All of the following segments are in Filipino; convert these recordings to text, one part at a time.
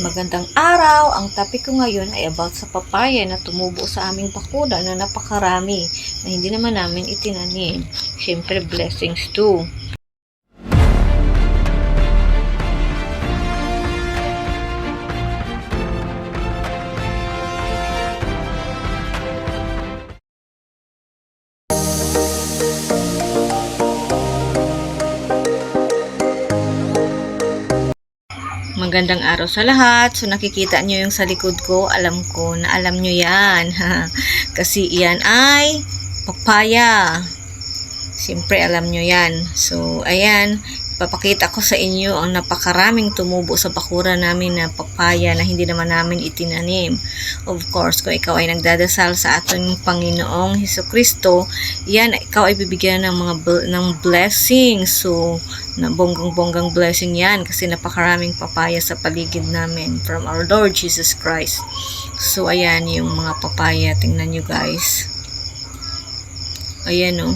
Magandang araw! Ang topic ko ngayon ay about sa papaya na tumubo sa aming pakuda na napakarami na hindi naman namin itinanim. Siyempre, blessings too. Magandang araw sa lahat. So nakikita nyo yung sa likod ko, alam ko na alam nyo yan. Kasi iyan ay papaya. Siyempre alam nyo yan. So ayan, papakita ko sa inyo ang napakaraming tumubo sa bakura namin na papaya na hindi naman namin itinanim. Of course, kung ikaw ay nagdadasal sa ating Panginoong Heso Kristo, yan, ikaw ay bibigyan ng mga ng blessing. So, na bonggang-bonggang blessing yan kasi napakaraming papaya sa paligid namin from our Lord Jesus Christ. So, ayan yung mga papaya. Tingnan nyo guys. Ayan o.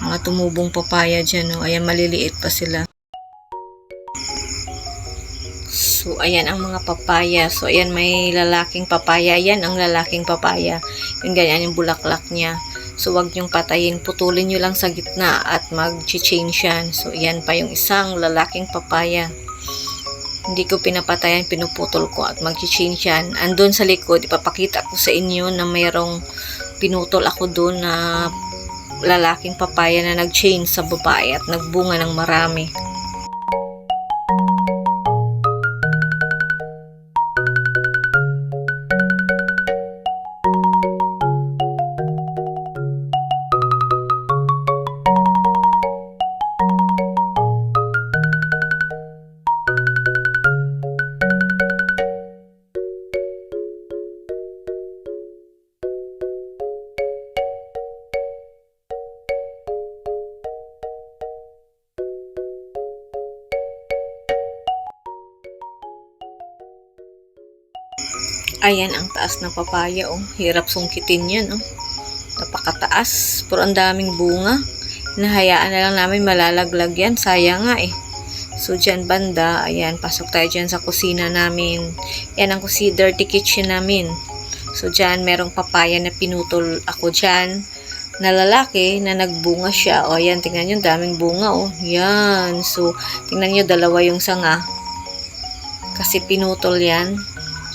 mga tumubong papaya dyan o. Ayan, maliliit pa sila. So, ayan ang mga papaya. So, ayan may lalaking papaya. Ayan ang lalaking papaya. Yung ganyan yung bulaklak niya. So, wag niyong patayin. Putulin niyo lang sa gitna at mag-change yan. So, ayan pa yung isang lalaking papaya. Hindi ko pinapatayan, pinuputol ko at mag-change yan. Andun sa likod, ipapakita ko sa inyo na mayroong pinutol ako doon na lalaking papaya na nag-change sa babae at nagbunga ng marami. Ayan ang taas ng papaya, oh. Hirap sungkitin yan, oh. Napakataas. Pero ang daming bunga. Nahayaan na lang namin malalaglag yan. Sayang nga, eh. So, dyan banda, ayan, pasok tayo dyan sa kusina namin. Yan ang kusi, dirty kitchen namin. So, dyan, merong papaya na pinutol ako dyan na lalaki na nagbunga siya. O, ayan, tingnan nyo, daming bunga, oh. Yan. So, tingnan nyo, dalawa yung sanga. Kasi pinutol yan.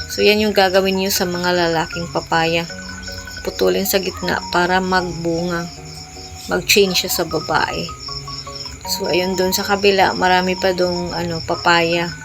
So, yan yung gagawin nyo sa mga lalaking papaya. Putulin sa gitna para magbunga. Mag-change siya sa babae. So, ayun doon sa kabila, marami pa dong ano, papaya.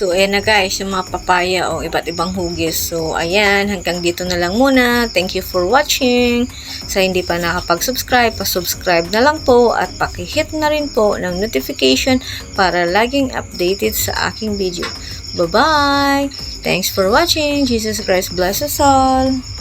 So, ayan na guys, yung mga papaya o iba't ibang hugis. So, ayan, hanggang dito na lang muna. Thank you for watching. Sa hindi pa nakapag-subscribe, pa-subscribe na lang po at pakihit na rin po ng notification para laging updated sa aking video. Bye-bye! Thanks for watching. Jesus Christ bless us all.